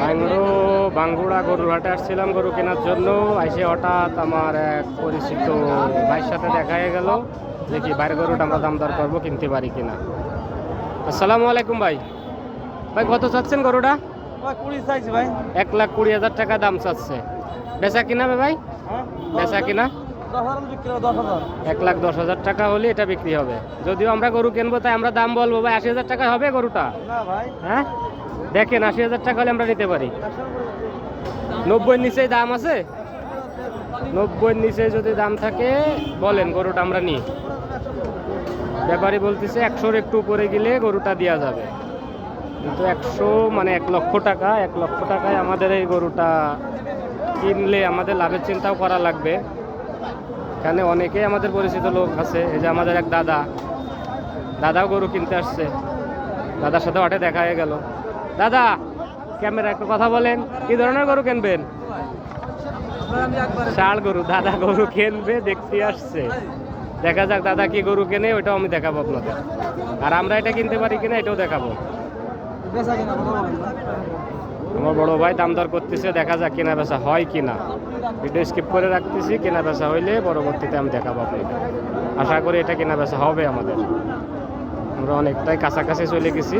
Bungalow বাঙ্গুড়া গরুর হাটে আসছিলাম গরু কেনার জন্য। এসে হঠাৎ আমার এক পরিচিত ভাইয়ের সাথে দেখা হয়ে গেল। দেখি বাইরের গরুটা আমরা দাম দর করব কিনতে পারি কিনা। আসসালামু আলাইকুম ভাই। ভাই কত চাচ্ছেন গরুটা? ভাই কুড়ি চাইছি ভাই। এক লাখ কুড়ি হাজার টাকা দাম চাচ্ছে। বেচা কিনা ভাই? হ্যাঁ। বেচা কিনা? এক লাখ দশ হাজার টাকা হলে এটা বিক্রি হবে। যদিও আমরা গরু কিনবো তাই আমরা দাম বলব ভাই আশি হাজার টাকা হবে গরুটা? হ্যাঁ? দেখেন আশি হাজার টাকা হলে আমরা নিতে পারি। নব্বই নিচে দাম আছে? নব্বই নিচে যদি দাম থাকে বলেন গরুটা আমরা নিই। ব্যাপারী বলতেছে একশোর একটু উপরে গেলে গরুটা দেওয়া যাবে। কিন্তু একশো মানে এক লক্ষ টাকা এক লক্ষ টাকায় আমাদের এই গরুটা কিনলে আমাদের লাভের চিন্তাও করা লাগবে। এখানে অনেকেই আমাদের পরিচিত লোক আছে। এই যে আমাদের এক দাদা। দাদাও গরু কিনতে আসছে। দাদার সাথে হঠাৎ দেখা হয়ে গেল। দাদা ক্যামেরা একটু কথা বলেন। কি ধরনের গরু কিনবেন? ষাড় গরু। দাদা গরু কিনবে, দেখতে আসছে। দেখা যাক দাদা কি গরু কেনে, ওইটাও আমি দেখাবো আপনাদের। আর আমরা এটা কিনতে পারি কিনা, এটাও দেখাবো। আমার বড় ভাই দাম দর করতেছে, দেখা যাক কেনা বেচা হয় কি না ভিডিও স্কিপ করে রাখতেছি, কেনা বেচা হইলে পরবর্তীতে আমি দেখাবো আপনাকে আশা করি এটা কেনা বেচা হবে আমাদের। আমরা অনেকটাই কাছাকাছি চলে গেছি।